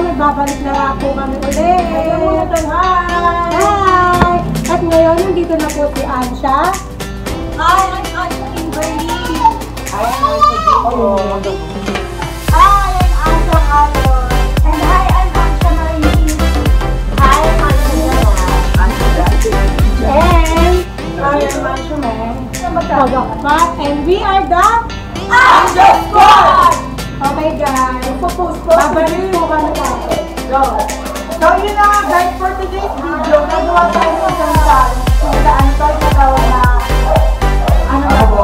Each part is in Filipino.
nagbabalik na nga po kami ulit. Hi! Hi! At ngayon, nandito na po si Ansha. Hi, I'm Ansha Kimberly. Hi, I'm Ansha Alon. And hi, I'm Ansha Marie. Hi, I'm Ansha And, I am Ansha Meng. And we are the Ansha Squad! Okay guys, babalik po kami kami. Go! So yun na nga guys, for today's video, nagawa tayo ng challenge kung saan tayo nagawa na ano na po?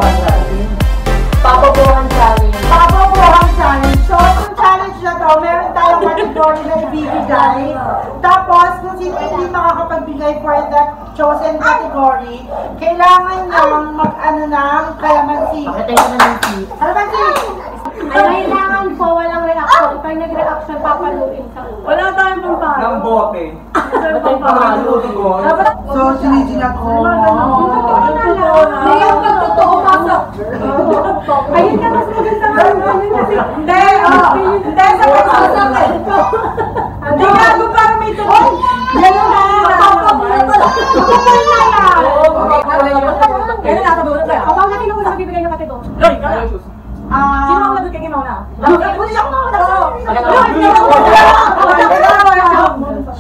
Papabuhan challenge. Papabuhang challenge. So, itong challenge na to, meron tayong category na ibibigay. Tapos, kung sino hindi makakapagbigay for that chosen category, kailangan niyang mag-ano ng kalamansi. Kalamansi! Kailangan po walang reaction. Pag nag-reaction, papaluin sa ulo. Wala tayong pampalo. ng bote. So, sinisinag ko. Ngayon, pag totoo pasok. Ayun na, mas maganda nga yung ano kasi. Hindi, oh, hindi, sa pagsasakin. Hindi nga ako para may tuloy. Ganun na. Papapula pala. Papapula na yan. Kailan natabunan kaya? O, bakit hindi ko sa bibigay ng kategory? Loy, kaya. Ah, Sino ang nandun kay Kimaw na? Hindi ako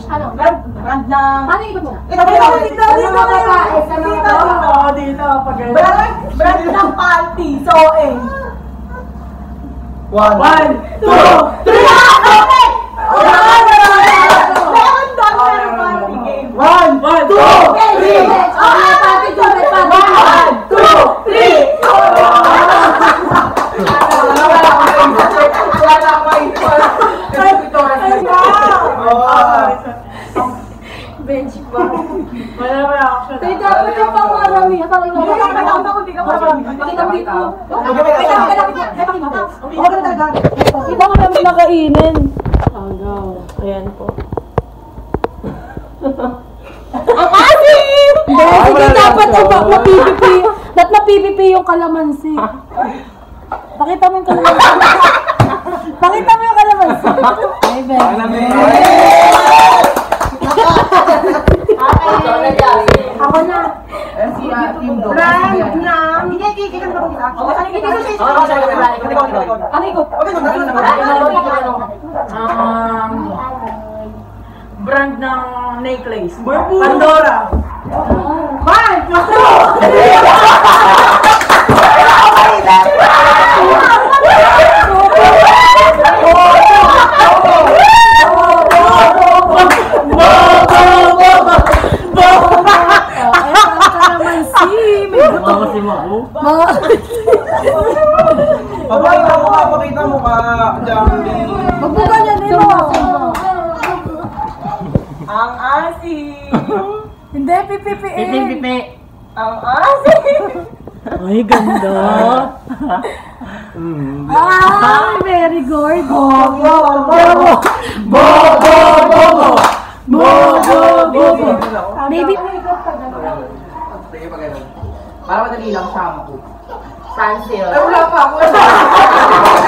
Ano? Brand ng... Ano yung ikot mo? Ito, dito, dito, dito, babae, sa mga dito, babae. dito, dito, Brand, brand ng panty, so eh. One. One, two, three, okay! Meron doon, meron panty game. One. One, two, three, Okay, pati to, may pati. One, two, three, Bench ba? Wala na reaction. Tayo dapat yung pang marami. Parang yung Pakita mo dito. Iba ko namin nakainin. Ayan po. Ang asim! Hindi, sige, wala dapat to. ma-PVP. Dapat ma-PVP yung kalamansi. Pakita mo yung kalamansi. Pakita mo yung kalamansi. Ay, Ben. Ako na. Brand ng... Hindi, hindi, hindi ka ba Hindi ka Ano ikot? Um, brand necklace. Pandora. Ay, ang kalamansi. May buto. Mga... Papakita mo ka, pakita mo ka. Jamie. Huwag mo ganyan din mo. Ang asim. Hindi, pipipiin. Ang asim. Ay, ganda. Ah, very good. Bobo, bobo. Maybe. Sige pa ganun. Para madali lang shampoo. Sunsil. Ay, wala pa ako.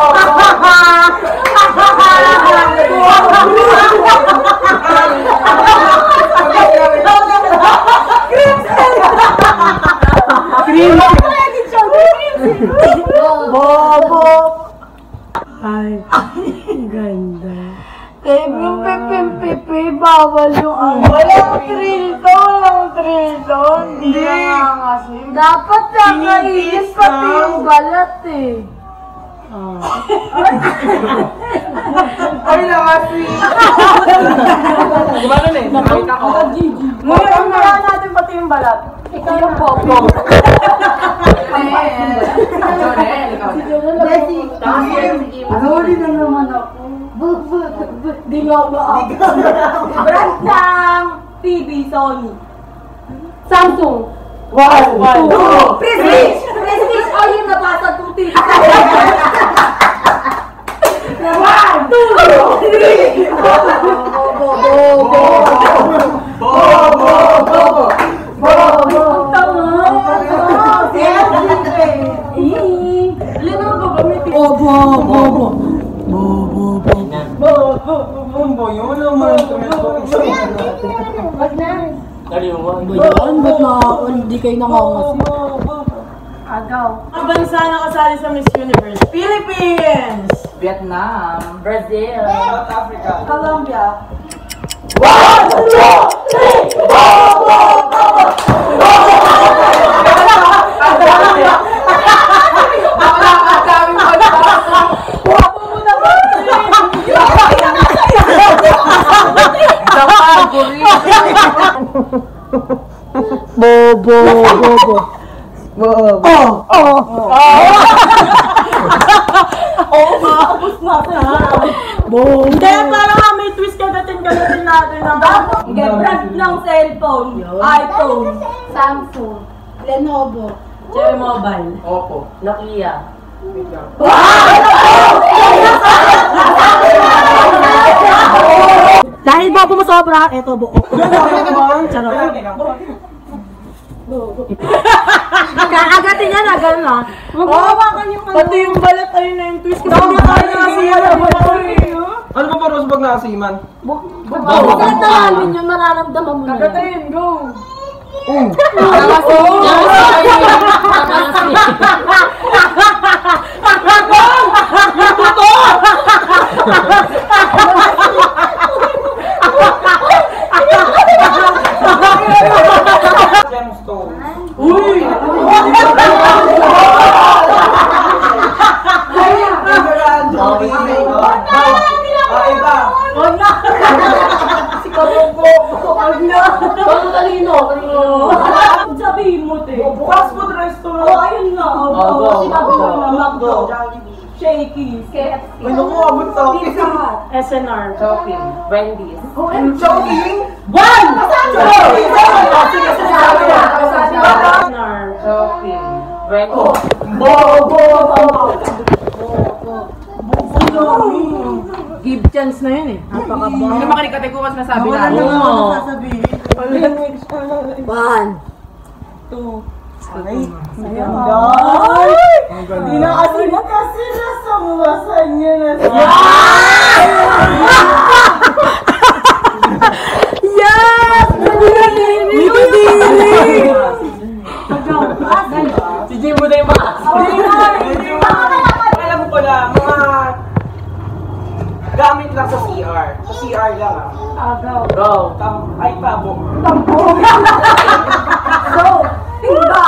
Bobo. Ay, ganda. Eh, yung pipimpipi, bawal yung ano. Walang thrill to, walang thrill to. Hindi na nga kasi. Dapat nakainin pati yung balat eh. Ay, na kasi. Gumano na eh. Nakita ko. Ngayon, wala natin pati yung balat. Ikaw yung bobo. Desi, Huli na naman ako. Di nga ba Brand ng TV Sony. Samsung. One, one, two. Prestige! Prestige! Oh, yung nabasa kong tito. One, two, three. Bobo, bobo. Ano ba yan? Ba't na, hindi kayo nangangasi? Ang bansa na kasali sa Miss Universe? Philippines! Vietnam. Brazil. Colombia. Bobo, bobo. Bobo. Hindi, parang nga may twist kagatin-kagatin natin ng Okay, brand ng cellphone. iPhone. Samsung. Lenovo. Cherry Mobile. Opo. Nokia. Dahil bobo mo sobra, eto buo. Charot. Kakagatin niya na, gano'n. Hawakan yung ano. Pati yung balat ayun na yung twist. Kasi hindi tayo kasi Ano ba paros pag nakasiman? Bakit namin yung nararamdaman mo na yun? Kagatin, go! Gemstone. Uy! Ah, iba. Huwag na! Si Kabonggo! Huwag na! Ano talino? Talino. Sabihin mo, te. Fast food restaurant. Oh, ayun nga. Oh, Oh, go. Sinabi mo na, Macdo. Macdo. Shakey's. KFC. Ay, naku, abot sa akin. Pizza Hut. SNR. Shopping. Wendy's. Jogging? One! Jogging! Sige, sige, sabi na. SNR. Shopping. Wendy's. Give chance na yun eh. Napaka-bomb. Hindi naman kanikate ko kasi nasabi Wala natin. na ako sasabihin. One. Hindi na kasi na kasi nasamuwasan niya na Yes! Bididiri! Si Jimbo na yung mga Alam mo pala, mga gamit lang sa CR. Sa CR lang ah. Go. Tam ay pabo. Timba!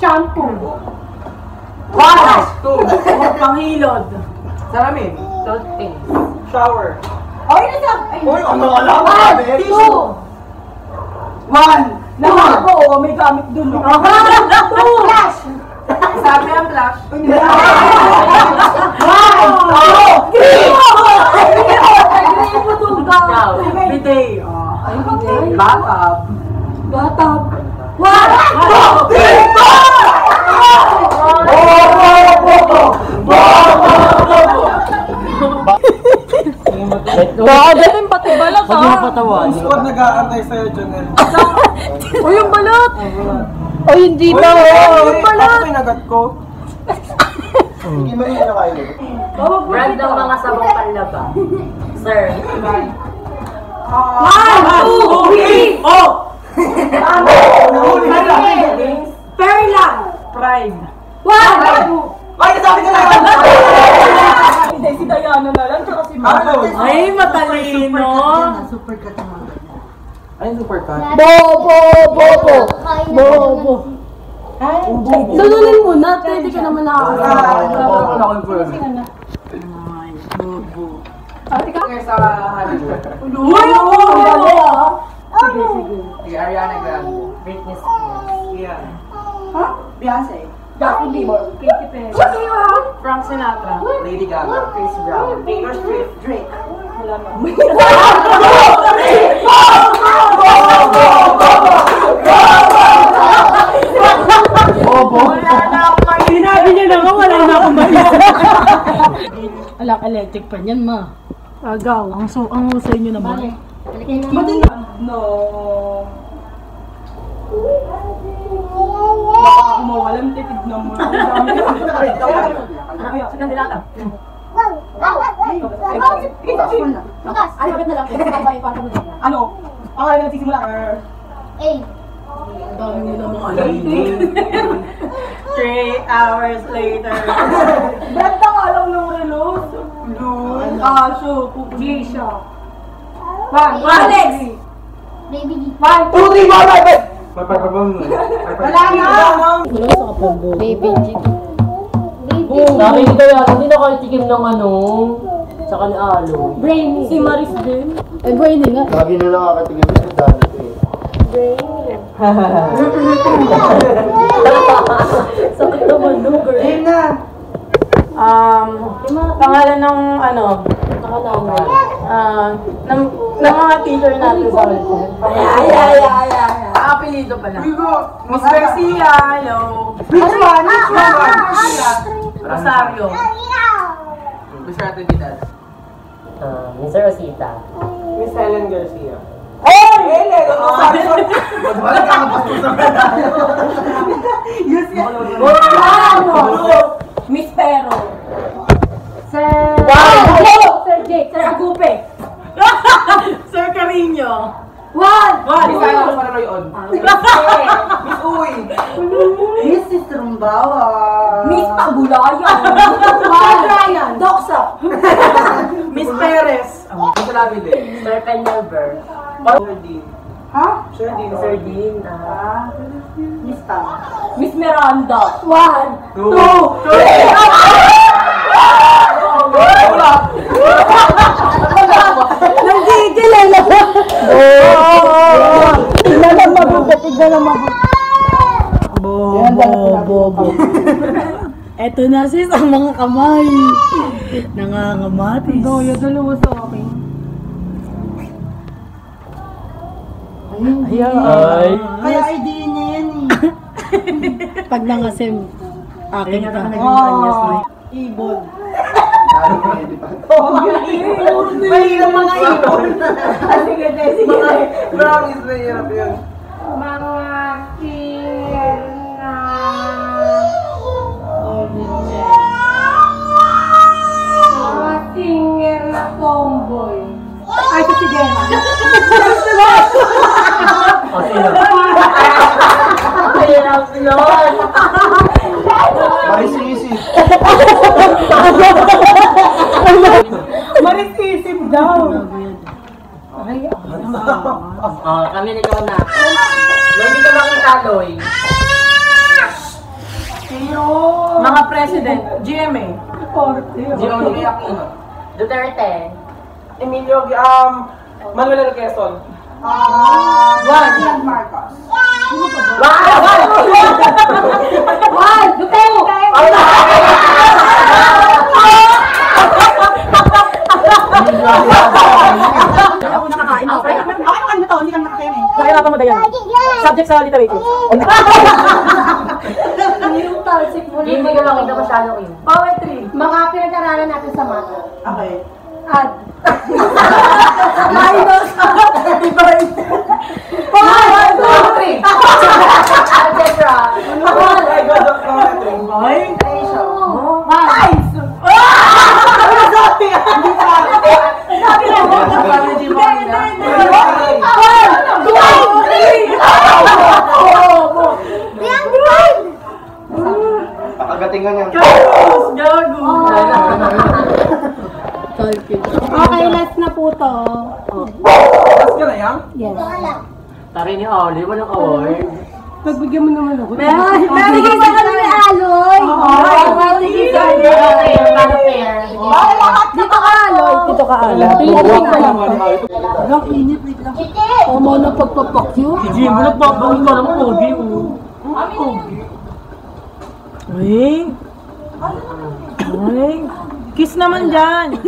Shampoo! Wash! Two. Panghilod! Salamin. Toothpaste. Shower. Ay, nasa... Ay, Uy, ano alam mo? Two! One. Nakako! Oh, may gamit dun. oh. Flash. Sabi ang flash. Now. Bidet. Oh. Ay, bidet. Bathtub. Batap. Kakagatin pati balat ah. Squad nag-aantay sa'yo, Jonel. O yung balat. O hindi Uy, ba? uy, O yung Ako balat. pinagat ko. Hindi mo rin kayo. Brand ng mga sabong panlaba. Sir. One, two, three! Oh! Fairland! Pride. One. Ay, sabi ka lang! Hindi, si Diana na lang, tsaka si Ano? Ay, matalino! Super cut naman. Ay, super cut. Bobo, bobo. Bobo. Lulunin mo na, pwede ka naman nakakasama. Sige sa Hollywood. Uy, ako! Dali ah! Sige, Ariana Grande. Spears. Yeah. Beyonce. Justin Bieber. Katy Perry. Frank Sinatra. Lady Gaga. Chris Brown. Taylor Swift. Drake nila no? Bobo! Wala na akong maisip. Sinabi wala na akong maisip. Alak electric pa niyan, ma. Agaw, ang, so, ang husay niyo naman. Bakit? No. Baka kumawalang titignan mo. Ang dami. Ang dami. Ang dami. Ang. Sige, dilata. Ay, bakit na lang? Sabay, paano mo din? Ano? Ang ano nagsisimula? Eh, Dami mo naman. Three hours later. Benta ka lang ng relo. Blue. Kaso, Geisha. One, Alex! two, baby D. One, two, three, four, five, five. Wala na! Wala sa kapambo. Baby G. Baby Nakikita yan, hindi nakatikim ng ano, tsaka ni Alo. Brainy. Si Maris din. Eh, Brainy nga. Lagi na nakakatingin sa dami ko eh. Sakit naman, no, girl. Game na! Um, pangalan ng ano, Nakananay. ah, ng, ng mga teacher natin sa school. Ay, ay, ay, ay, ay. Apelido pala. Miss Garcia, hello. Which one? Which one? Rosario. Gusto natin kita. Ah, Mr. Osita. Miss Helen Garcia. Wala ka kapastos sa Miss Pero. Sir... Wow! Sir Jake. Sir Agupe. Sir Carino. One! One. Miss Ano pa naman yun? Miss Uy! Mrs. Rumbawa. Miss Pagulaya. One! Ryan. Doksa. Miss Perez. Gusto namin din. Sir Penyalber. Sir Dean. Ha? Sir Dean. Sir Dean. Ah. Miss Tam. Miss Miranda. One! Two. Nagigil eh. Oo. Tignan lang mabuti. Bobo, bobo. Eto na sis, ang mga kamay. Nangangamatis. Doyo, dalawa sa akin. Ayan. Ay. Kaya idea niya yan eh. Pag nangasim, akin ka. Oh. Ibon. Mahirap mga ibon. Sige, sige. Promise na hirap yun. Mga tomboy. Ay, ito si Jenna. O, sino? Hirap yun. Marisisi. Maritisip daw. Oh, kami ni ikaw na. Hindi ka makita, Loy. Mga president. GMA. Gino ni Aquino. Duterte. Emilio, um, Manuel. Quezon. One. Ian Marcos. One! Duterte! Ako nakakain ako. Ako ano to, hindi ka nakakain eh. Nakirapan mo Diana. Subject sa literature. Yung talsik mo Hindi ka makita masyado yun. Poetry. Mga pinag-aralan natin sa math. Okay. Ad. Minus. Happy birthday. Poetry! Algebra. I got the poetry. Ay. One! Sabi ni Jimmy na. Pakagatingan yan. Gago. Talsik. Okay, last na po to. Tapos ka na yan? Yes. Tari ni Oli, walang award. Pagbigyan mo naman ako. Bigay sa kami ni Aloy. Bigay sa kami. Fair, paano fair? Dito ka, Aloy. Dito ka, Aloy. Tingnan ka lang. Ang init, wait lang. O mo na pagpapakyo. Si Jimbo, nagpapawin ka ng pogi, oh. Uy. Uy. Kiss naman dyan.